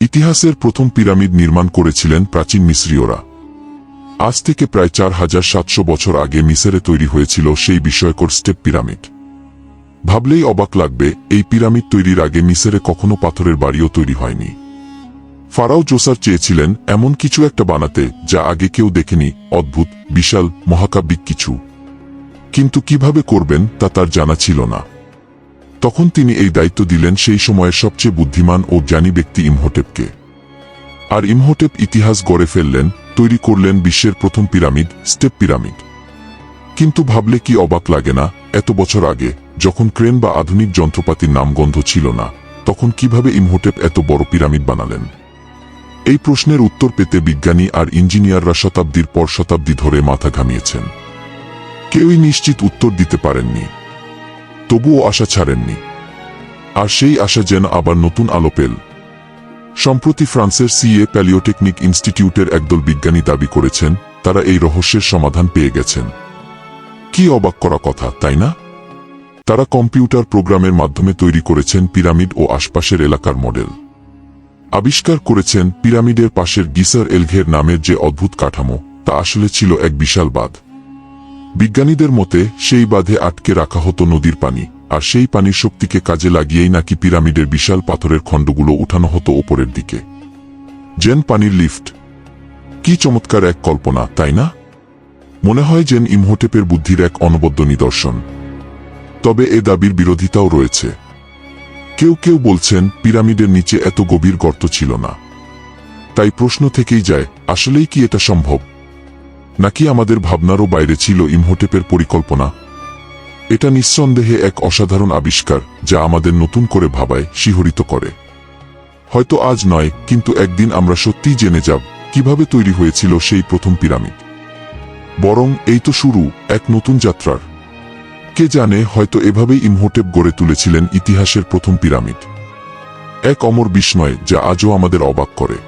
ইতিহাসের প্রথম পিরামিড নির্মাণ করেছিলেন প্রাচীন মিসরীয়রা আজ থেকে প্রায় চার হাজার সাতশো বছর আগে মিসরে তৈরি হয়েছিল সেই বিষয়কর স্টেপ পিরামিড। ভাবলেই অবাক লাগবে, এই পিরামিড তৈরির আগে মিসরে কখনো পাথরের বাড়িও তৈরি হয়নি। ফারাও জোসার চেয়েছিলেন, এমন কিছু একটা বানাতে, যা আগে কেউ দেখেনি, অদ্ভুত, বিশাল, মহাকাব্যিক কিছু। কিন্তু কীভাবে করবেন, তা তার জানা ছিল না। তখন তিনি এই দায়িত্ব দিলেন সেই সময়ের সবচেয়ে বুদ্ধিমান ও জ্ঞানী ব্যক্তি ইমহোটেপকে। আর ইমহোটেপ ইতিহাস গড়ে ফেললেন, তৈরি করলেন বিশ্বের প্রথম পিরামিড, স্টেপ পিরামিড। কিন্তু ভাবলে কি অবাক লাগে না, এত বছর আগে, যখন ক্রেন বা আধুনিক যন্ত্রপাতির নামগন্ধ ছিল না, তখন কীভাবে ইমহোটেপ এত বড় পিরামিড বানালেন? এই প্রশ্নের উত্তর পেতে বিজ্ঞানী আর ইঞ্জিনিয়াররা শতাব্দীর পর শতাব্দী ধরে মাথা ঘামিয়েছেন। কেউই নিশ্চিত উত্তর দিতে পারেননি। তবুও আশা ছাড়েননি। আর সেই আশা যেন আবার নতুন আলো পেল। সম্প্রতি ফ্রান্সের সিএ প্যালিওটেকনিক ইনস্টিটিউটের একদল বিজ্ঞানী দাবি করেছেন, তারা এই রহস্যের সমাধান পেয়ে গেছেন। কি অবাক করা কথা, তাই না? তারা কম্পিউটার প্রোগ্রামের মাধ্যমে তৈরি করেছেন পিরামিড ও আশপাশের এলাকার মডেল। আবিষ্কার করেছেন পিরামিডের পাশের গিসার এলঘের নামের যে অদ্ভুত কাঠামো, তা আসলে ছিল এক বিশাল বাঁধ। বিজ্ঞানীদের মতে, সেই বাঁধে আটকে রাখা হতো নদীর পানি, আর সেই পানির শক্তিকে কাজে লাগিয়েই নাকি পিরামিডের বিশাল পাথরের খণ্ডগুলো উঠানো হতো ওপরের দিকে। জেন পানির লিফট। কি চমৎকার এক কল্পনা, তাই না? মনে হয় যেন ইমহোটেপের বুদ্ধির এক অনবদ্য নিদর্শন। তবে এ দাবির বিরোধিতাও রয়েছে। কেউ কেউ বলছেন, পিরামিডের নিচে এত গভীর গর্ত ছিল না। তাই প্রশ্ন থেকেই যায়, আসলেই কি এটা সম্ভব? নাকি আমাদের ভাবনারও বাইরে ছিল ইমহোটেপের পরিকল্পনা? এটা নিঃসন্দেহে এক অসাধারণ আবিষ্কার, যা আমাদের নতুন করে ভাবায়, শিহরিত করে। হয়তো আজ নয়, কিন্তু একদিন আমরা সত্যিই জেনে যাব, কীভাবে তৈরি হয়েছিল সেই প্রথম পিরামিড। বরং এই তো শুরু, এক নতুন যাত্রার। কে জানে, হয়তো এভাবেই ইমহোটেপ গড়ে তুলেছিলেন ইতিহাসের প্রথম পিরামিড। এক অমর বিস্ময়, যা আজও আমাদের অবাক করে।